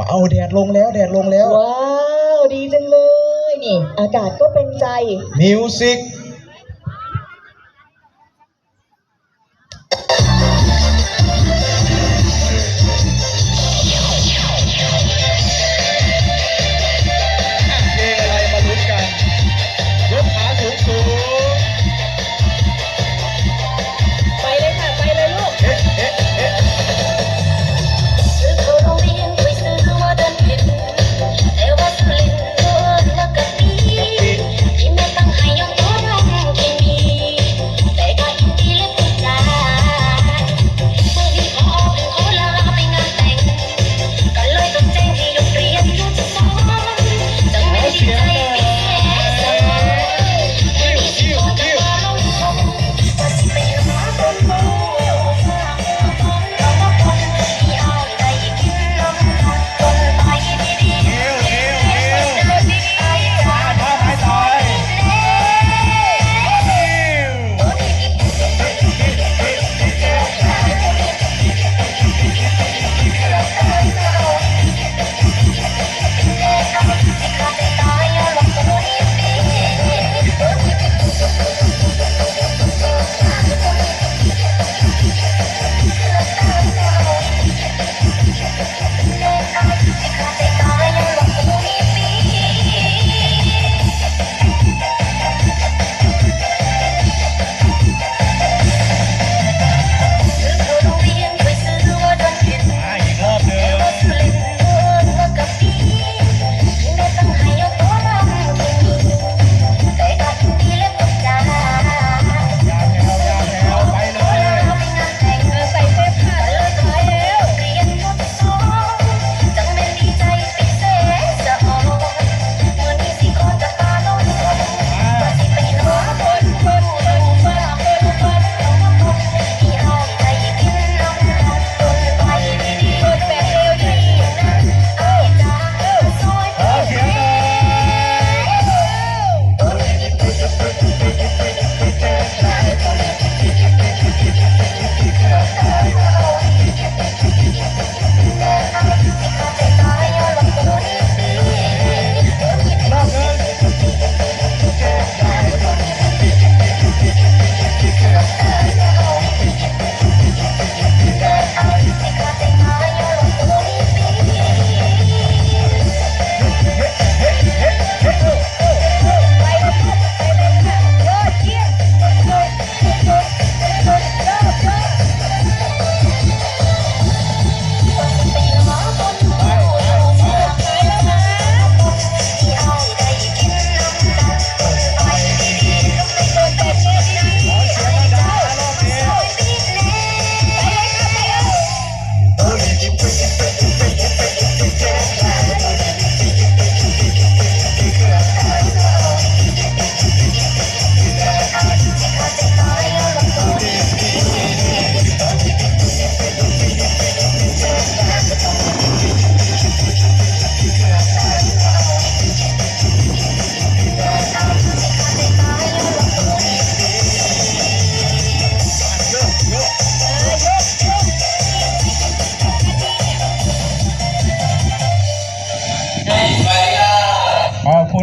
มาเอาแดดลงแล้วแดดลงแล้ว ว้าว ดีจังเลย นี่ อากาศก็เป็นใจ มิวสิก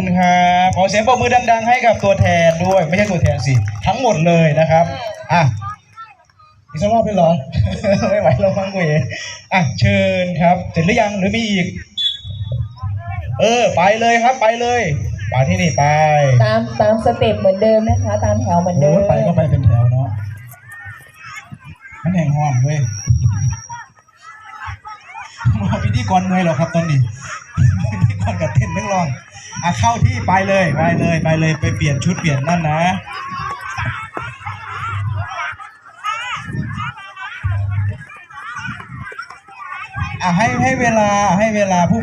คุณครับขอเสียงปรบมือดัง ๆ ให้กับตัวแทนด้วย ไม่ใช่ตัวแทนสิ ทั้งหมดเลยนะครับอะอีกสักรอบเป็นเหรอ ไม่ไหวแล้วมั้งกูเองอะเชิญครับเสร็จหรือยังหรือมีอีก เออ ไปเลยครับไปเลยไปที่นี่ไปตามตามสเต็ปเหมือนเดิมนะคะ ตามแถวเหมือนเดิโอ้มยไปก็ไปเป็นแถวเนาะมันแห่งห้อนเว้ยมาพิธีกรเมอยเหรอครับตอนนี้ อนกับเต้นทั้งร้องอะเข้าที่ไปเลยไปเลยไปเลยไปเปลี่ยนชุดเปลี่ยนนั่นนะอะให้ให้เวลาให้เวลาผู้